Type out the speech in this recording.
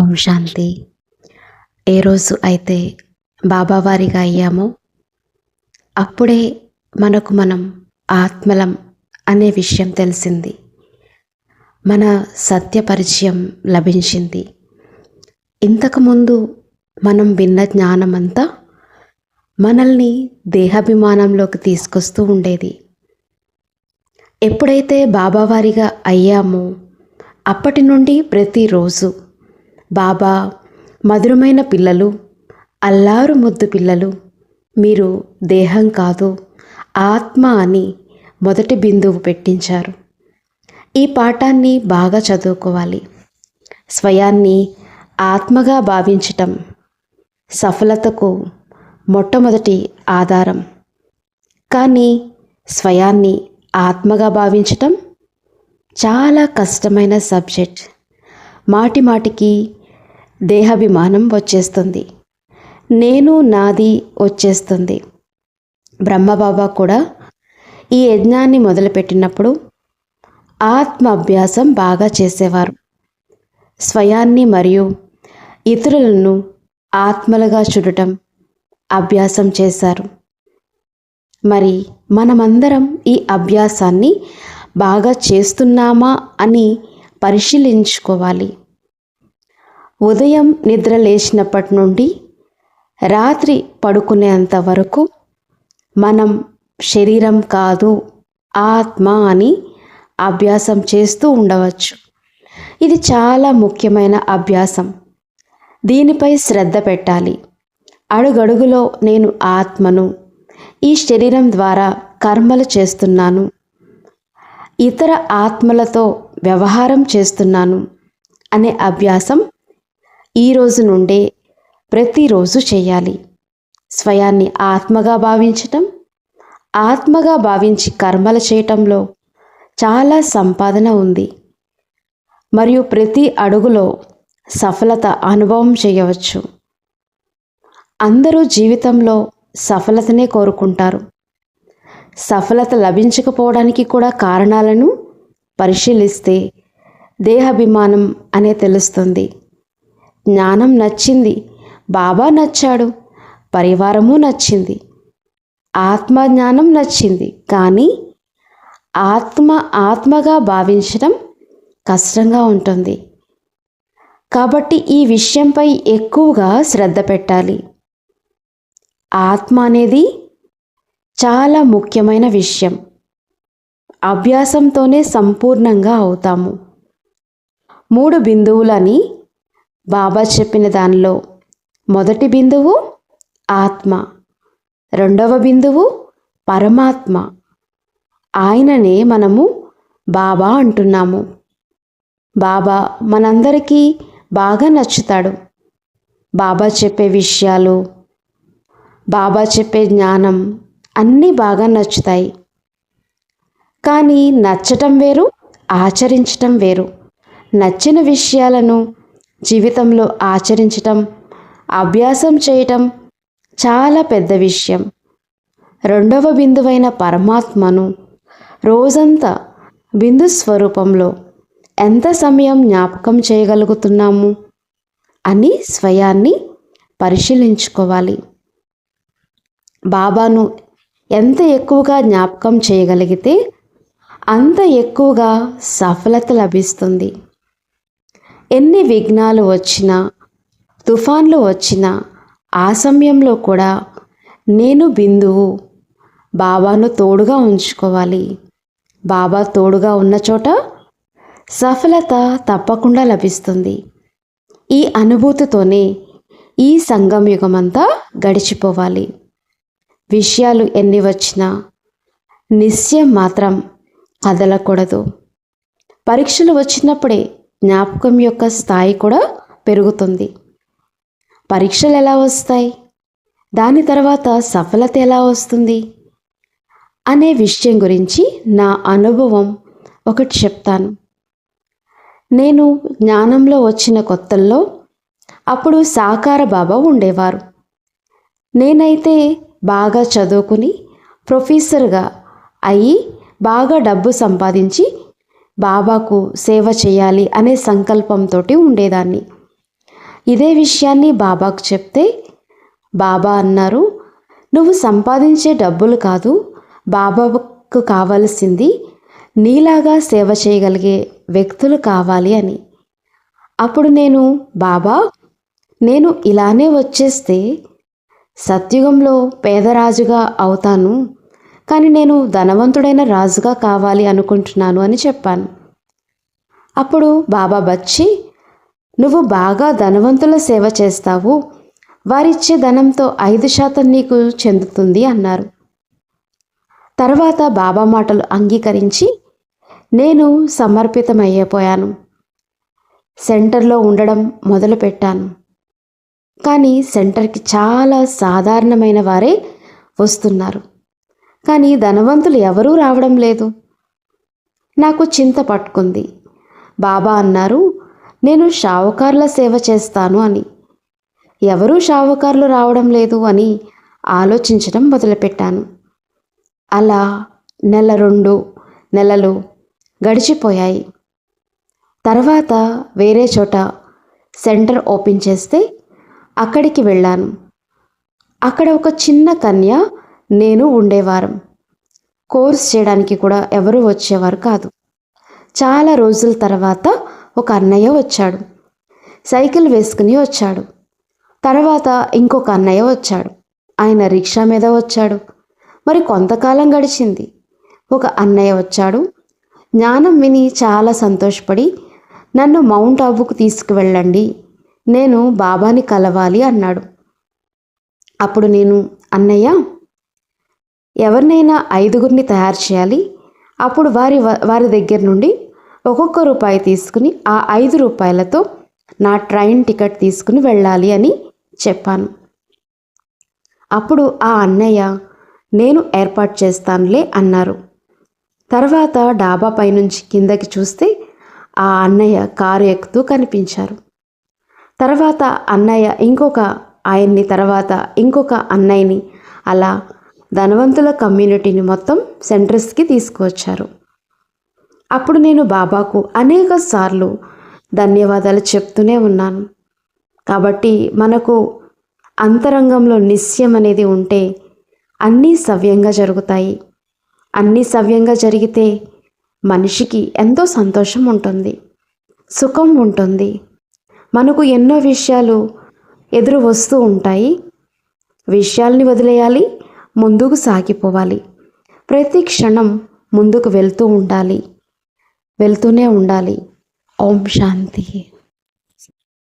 ఓం శాంతి. ఏ రోజు అయితే బాబావారిగా అయ్యామో అప్పుడే మనకు మనం ఆత్మలం అనే విషయం తెలిసింది. మన సత్య పరిచయం లభించింది. ఇంతకుముందు మనం విన్న జ్ఞానమంతా మనల్ని దేహాభిమానంలోకి తీసుకొస్తూ ఉండేది. ఎప్పుడైతే బాబావారిగా అయ్యామో అప్పటి నుండి ప్రతిరోజు బాబా మధురమైన పిల్లలు అల్లారు ముద్దు పిల్లలు మీరు దేహం కాదు ఆత్మ అని మొదటి బిందువు పెట్టించారు. ఈ పాఠాన్ని బాగా చదువుకోవాలి. స్వయాన్ని ఆత్మగా భావించటం సఫలతకు మొట్టమొదటి ఆధారం. కానీ స్వయాన్ని ఆత్మగా భావించటం చాలా కష్టమైన సబ్జెక్ట్. మాటి మాటికి దేహాభిమానం వచ్చేస్తుంది. నేను నాది వచ్చేస్తుంది. బ్రహ్మబాబా కూడా ఈ యజ్ఞాన్ని మొదలుపెట్టినప్పుడు ఆత్మ అభ్యాసం బాగా చేసేవారు. స్వయాన్ని మరియు ఇతరులను ఆత్మలుగా చూడటం అభ్యాసం చేశారు. మరి మనమందరం ఈ అభ్యాసాన్ని బాగా చేస్తున్నామా అని పరిశీలించుకోవాలి. ఉదయం నిద్ర లేచినప్పటి నుండి రాత్రి పడుకునేంత వరకు మనం శరీరం కాదు ఆత్మ అని అభ్యాసం చేస్తూ ఉండవచ్చు. ఇది చాలా ముఖ్యమైన అభ్యాసం. దీనిపై శ్రద్ధ పెట్టాలి. అడుగడుగులో నేను ఆత్మను ఈ శరీరం ద్వారా కర్మలు చేస్తున్నాను. ఇతర ఆత్మలతో వ్యవహారం చేస్తున్నాను అనే అభ్యాసం ఈ రోజు నుండే ప్రతిరోజు చేయాలి. స్వయాన్ని ఆత్మగా భావించటం ఆత్మగా భావించి కర్మలు చేయటంలో చాలా సంపాదన ఉంది. మరియు ప్రతి అడుగులో సఫలత అనుభవం చేయవచ్చు. అందరూ జీవితంలో సఫలతనే కోరుకుంటారు. సఫలత లభించకపోవడానికి కూడా కారణాలను పరిశీలిస్తే దేహాభిమానం అనే తెలుస్తుంది. జ్ఞానం నచ్చింది. బాబా నచ్చాడు. పరివారము నచ్చింది. ఆత్మజ్ఞానం నచ్చింది. కానీ ఆత్మ ఆత్మగా భావించడం కష్టంగా ఉంటుంది. కాబట్టి ఈ విషయంపై ఎక్కువగా శ్రద్ధ పెట్టాలి. ఆత్మ అనేది చాలా ముఖ్యమైన విషయం. అభ్యాసంతోనే సంపూర్ణంగా అవుతాము. మూడు బిందువులని బాబా చెప్పిన దానిలో మొదటి బిందువు ఆత్మ రెండవ బిందువు పరమాత్మ. ఆయననే మనము బాబా అంటున్నాము. బాబా మనందరికీ బాగా నచ్చుతాడు. బాబా చెప్పే విషయాలు బాబా చెప్పే జ్ఞానం అన్నీ బాగా నచ్చుతాయి. కానీ నచ్చటం వేరు ఆచరించటం వేరు. నచ్చిన విషయాలను జీవితంలో ఆచరించటం అభ్యాసం చేయటం చాలా పెద్ద విషయం. రెండవ బిందువైన పరమాత్మను రోజంతా బిందు స్వరూపంలో ఎంత సమయం జ్ఞాపకం చేయగలుగుతున్నాము అని స్వయాన్ని పరిశీలించుకోవాలి. బాబాను ఎంత ఎక్కువగా జ్ఞాపకం చేయగలిగితే అంత ఎక్కువగా సఫలత లభిస్తుంది. ఎన్ని విఘ్నాలు వచ్చినా తుఫాన్లు వచ్చినా ఆ సమయంలో కూడా నేను బిందువు బాబాను తోడుగా ఉంచుకోవాలి. బాబా తోడుగా ఉన్న చోట సఫలత తప్పకుండా లభిస్తుంది. ఈ అనుభూతితోనే ఈ సంఘం యుగమంతా గడిచిపోవాలి. విషయాలు ఎన్ని వచ్చినా నిశ్చయం మాత్రం కదలకూడదు. పరీక్షలు వచ్చినప్పుడే జ్ఞాపకం యొక్క స్థాయి కూడా పెరుగుతుంది. పరీక్షలు ఎలా వస్తాయి? దాని తర్వాత సఫలత ఎలా వస్తుంది? అనే విషయం గురించి నా అనుభవం ఒకటి చెప్తాను. నేను జ్ఞానంలో వచ్చిన కొత్తల్లో అప్పుడు సాకార బాబా ఉండేవారు. నేనైతే బాగా చదువుకుని ప్రొఫెసర్గా అయ్యి బాగా డబ్బు సంపాదించి బాబాకు సేవ చేయాలి అనే సంకల్పంతో ఉండేదాన్ని. ఇదే విషయాన్ని బాబాకు చెప్తే బాబా అన్నారు నువ్వు సంపాదించే డబ్బులు కాదు బాబాకు కావలసింది నీలాగా సేవ చేయగలిగే వ్యక్తులు కావాలి అని. అప్పుడు నేను బాబా నేను ఇలానే వచ్చేస్తే సత్యుగంలో పేదరాజుగా అవుతాను కానీ నేను ధనవంతుడైన రాజుగా కావాలి అనుకుంటున్నాను అని చెప్పాను. అప్పుడు బాబా బచ్చి నువ్వు బాగా ధనవంతుల సేవ చేస్తావు. వారిచ్చే ధనంతో ఐదు శాతం నీకు చెందుతుంది అన్నారు. తర్వాత బాబా మాటలు అంగీకరించి నేను సమర్పితమయ్యపోయాను. సెంటర్లో ఉండడం మొదలుపెట్టాను. కానీ సెంటర్కి చాలా సాధారణమైన వారే వస్తున్నారు. కానీ ధనవంతులు ఎవరూ రావడం లేదు. నాకు చింత పట్టుకుంది. బాబా అన్నారు నేను షావుకార్ల సేవ చేస్తాను అని. ఎవరూ షావుకారులు రావడం లేదు అని ఆలోచించడం మొదలుపెట్టాను. అలా నెల రెండు నెలలు గడిచిపోయాయి. తర్వాత వేరే చోట సెంటర్ ఓపెన్ చేస్తే అక్కడికి వెళ్ళాను. అక్కడ ఒక చిన్న కన్య నేను ఉండేవారం. కోర్స్ చేయడానికి కూడా ఎవరు వచ్చేవారు కాదు. చాలా రోజుల తర్వాత ఒక అన్నయ్య వచ్చాడు. సైకిల్ వేసుకుని వచ్చాడు. తర్వాత ఇంకొక అన్నయ్య వచ్చాడు. ఆయన రిక్షా మీద వచ్చాడు. మరి కొంతకాలం గడిచింది. ఒక అన్నయ్య వచ్చాడు. జ్ఞానం విని చాలా సంతోషపడి నన్ను మౌంట్ ఆబుకు తీసుకువెళ్ళండి. నేను బాబాని కలవాలి అన్నాడు. అప్పుడు నేను అన్నయ్య ఎవరినైనా ఐదుగురిని తయారు చేయాలి. అప్పుడు వారి వారి దగ్గర నుండి ఒక్కొక్క రూపాయి తీసుకుని ఆ ఐదు రూపాయలతో నా ట్రైన్ టికెట్ తీసుకుని వెళ్ళాలి అని చెప్పాను. అప్పుడు ఆ అన్నయ్య నేను ఏర్పాటు చేస్తానులే అన్నారు. తర్వాత డాబా పైనుంచి కిందకి చూస్తే ఆ అన్నయ్య కారు ఎక్కుతూ కనిపించారు. తర్వాత అన్నయ్య ఇంకొక ఆయన్ని తర్వాత ఇంకొక అన్నయ్యని అలా ధనవంతుల కమ్యూనిటీని మొత్తం సెంటర్స్కి తీసుకువచ్చారు. అప్పుడు నేను బాబాకు అనేక సార్లు ధన్యవాదాలు చెప్తూనే ఉన్నాను. కాబట్టి మనకు అంతరంగంలో నిశ్చయం అనేది ఉంటే అన్నీ సవ్యంగా జరుగుతాయి. అన్నీ సవ్యంగా జరిగితే మనిషికి ఎంతో సంతోషం ఉంటుంది. సుఖం ఉంటుంది. మనకు ఎన్నో విషయాలు ఎదురు వస్తూ ఉంటాయి. విషయాల్ని వదిలేయాలి ముందుకు సాగిపోవాలి. ప్రతి క్షణం ముందుకు వెళ్తూ ఉండాలి. వెళ్తూనే ఉండాలి. ఓం శాంతి.